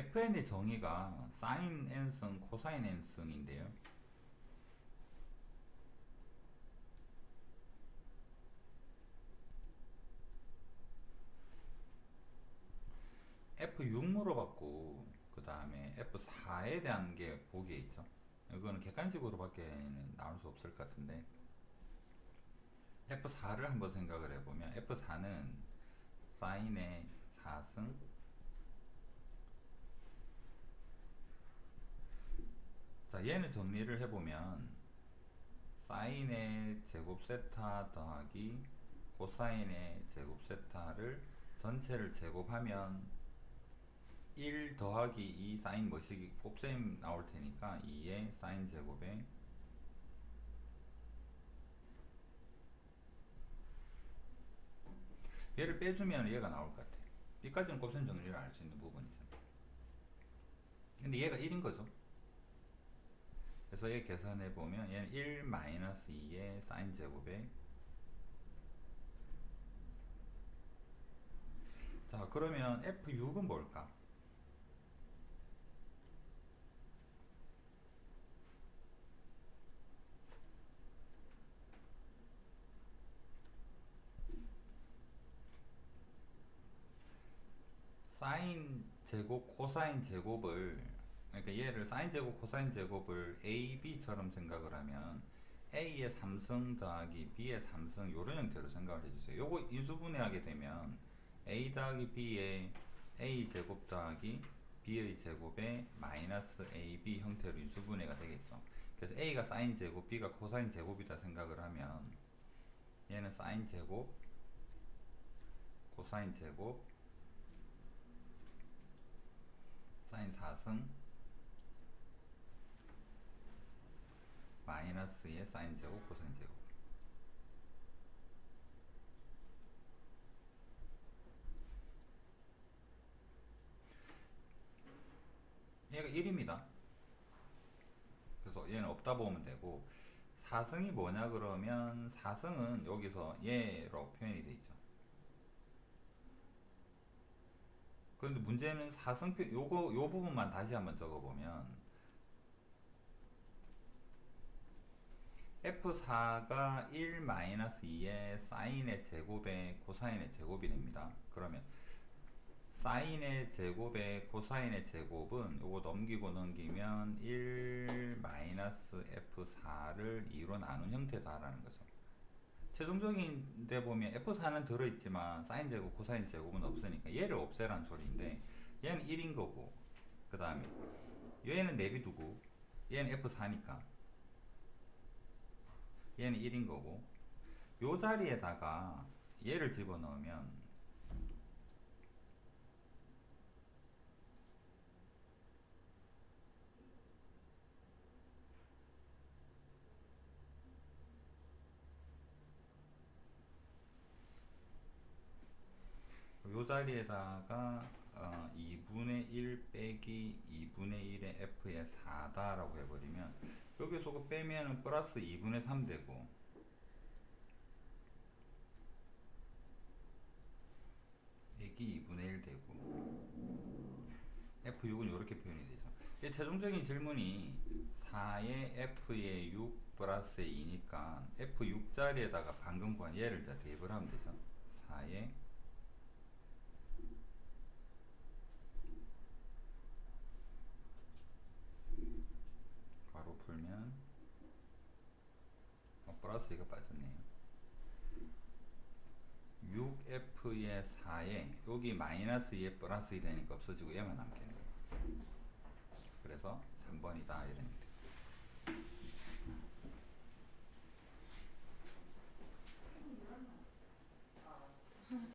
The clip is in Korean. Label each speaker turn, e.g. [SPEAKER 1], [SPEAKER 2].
[SPEAKER 1] fn의 정의가 sin n승, 코사인 n승인데요. F6 물어봤고 그 다음에 F4에 대한 게 보기에 있죠. 이거는 객관식으로 밖에 나올 수 없을 것 같은데 F4를 한번 생각을 해보면 F4는 사인의 4승 자 얘는 정리를 해보면 사인의 제곱 세타 더하기 코사인의 제곱 세타를 전체를 제곱하면 1 더하기 2 사인 뭐시기 곱셈 나올 테니까 2의 사인 제곱에 얘를 빼주면 얘가 나올 것 같아. 여기까지는 곱셈 정리를 알 수 있는 부분이죠. 근데 얘가 1인 거죠. 그래서 얘 계산해 보면 얘는 1 마이너스 2의 사인 제곱에 자 그러면 F6은 뭘까? 사인 제곱, 코사인 제곱을 그러니까 얘를 사인 제곱, 코사인 제곱을 A, B처럼 생각을 하면 A의 3승 더하기 B의 3승 요런 형태로 생각을 해주세요. 요거 인수분해하게 되면 A 더하기 B의 A 제곱 더하기 B의 제곱에 마이너스 AB 형태로 인수분해가 되겠죠. 그래서 A가 사인 제곱, B가 코사인 제곱이다 생각을 하면 얘는 사인 제곱, 코사인 제곱, 사인 4승 마이너스의 사인 제곱 코사인 제곱. 얘가 1입니다. 그래서 얘는 없다 보면 되고 4승이 뭐냐 그러면 4승은 여기서 얘로 표현이 되어 있죠. 그런데 문제는 4승표 요거 요 부분만 다시 한번 적어 보면 F4가 1 마이너스 2의 사인의 제곱에 코사인의 제곱이 됩니다. 그러면 사인의 제곱에 코사인의 제곱은 요거 넘기고 넘기면 1 마이너스 F4를 2로 나눈 형태다라는 거죠. 최종적인 데 보면 F4는 들어있지만 사인 제곱, 코사인 제곱은 없으니까 얘를 없애라는 소리인데 얘는 1인 거고 그 다음에 얘는 내비두고 얘는 F4니까 얘는 1인 거고 요 자리에다가 얘를 집어넣으면 요 자리에다가 어, 2분의 1 빼기 2분의 1의 f의 4다 라고 해버리면 여기서 그 빼면은 플러스 2분의 3 되고. 빼기 2분의 1 되고. F6은 이렇게 표현이 되죠. 이 최종적인 질문이 4의 f의 6 플러스의 2니까 f6 자리에다가 방금 구한 얘를 다 대입을 하면 되죠. 4의 풀면 어, 플러스 이가 빠졌네요. 6f의 4에 여기 마이너스 2에 플러스 2 되니까 없어지고 얘만 남겠네요. 그래서 3번이다 이런 얘기